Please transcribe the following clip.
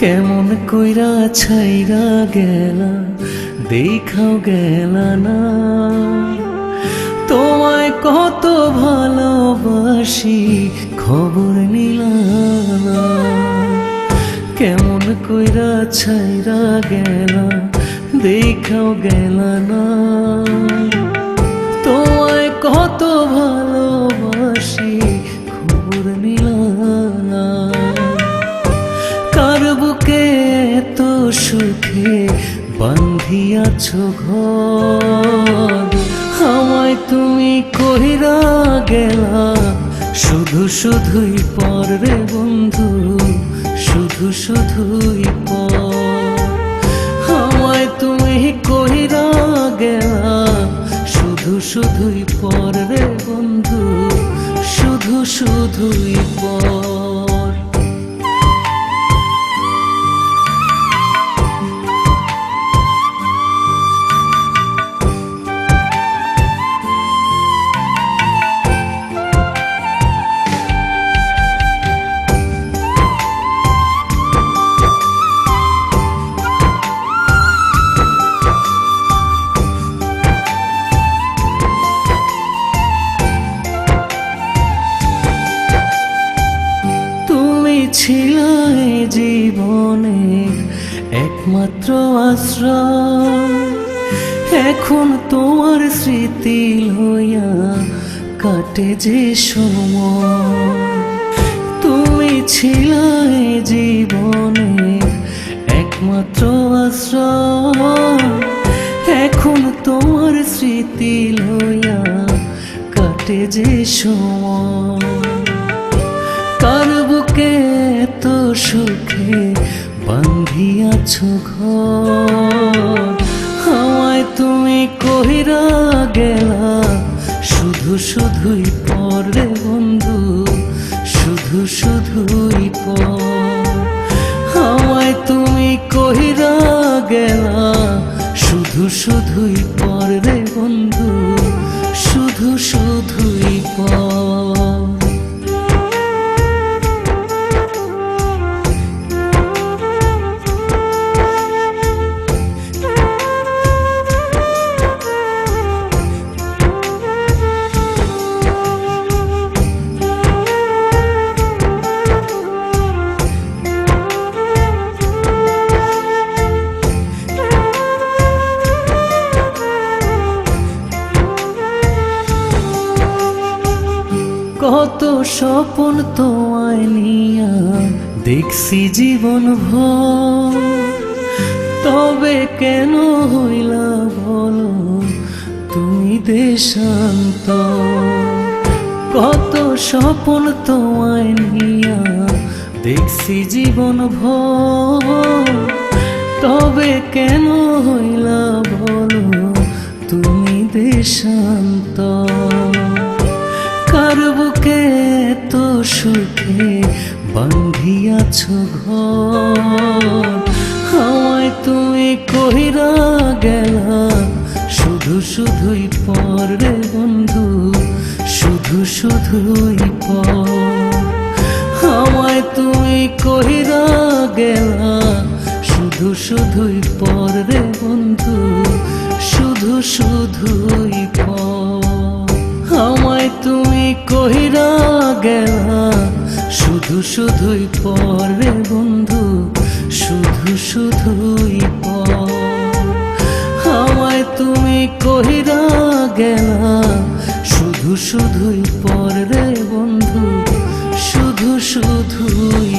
কেমন কইরা ছাইরা গেলা, দেখাও গেলা না তোমায় কত ভালোবাসি, খবর নিলাম। কেমন কইরা ছাইরা গেলা, দেখাও গেলা না বুকে তো সুখে বান্ধিয়াছ ঘর আমায় তুমি কহিরা গেলা, শুধু শুধুই পর রে বন্ধু, শুধু শুধুই পর। আমায় তুমি কহিরা গেলা, শুধু শুধুই পর রে বন্ধু, শুধু শুধুই পর। ছিলে জীবনে একমাত্র আশ্রয়। এখন তোমার স্মৃতি লইয়া কাটে যে সময়। তুমি ছিলে জীবনে একমাত্র আশ্রয়। এখন তোমার স্মৃতি লইয়া কাটে যে সময়। বুকে তো সুখে, বান্ধিয়াছ ঘর। হাওয়ায় তুমি কহিরা গেলা, শুধু শুধুই পর রে বন্ধু, শুধু শুধুই পর। হাওয়ায় তুমি কহিরা গেলা, শুধু শুধুই পর কত স্বপন তোমায় নিয়া দেখছি জীবন ভর। তবে কেন হইলা বলো, তুমি দেশান্ত কত স্বপন তোমায় নিয়া দেখছি জীবন ভর। তবে কেন হইলা বলো, তুমি দেশান্ত সুখে বান্ধিয়াছ হাওয়ায় তুমি কহিরা গেলা, শুধু শুধুই পর রে বন্ধু, শুধু শুধুই পর। হাওয়ায় তুমি কহিরা গেলা, শুধু শুধুই পর রে বন্ধু, শুধু শুধুই কহিরা গেলা, শুধু শুধুই পরে বন্ধু, শুধু শুধুই আমায় তুমি কহিরা গেলা, শুধু শুধুই পরে বন্ধু, শুধু শুধুই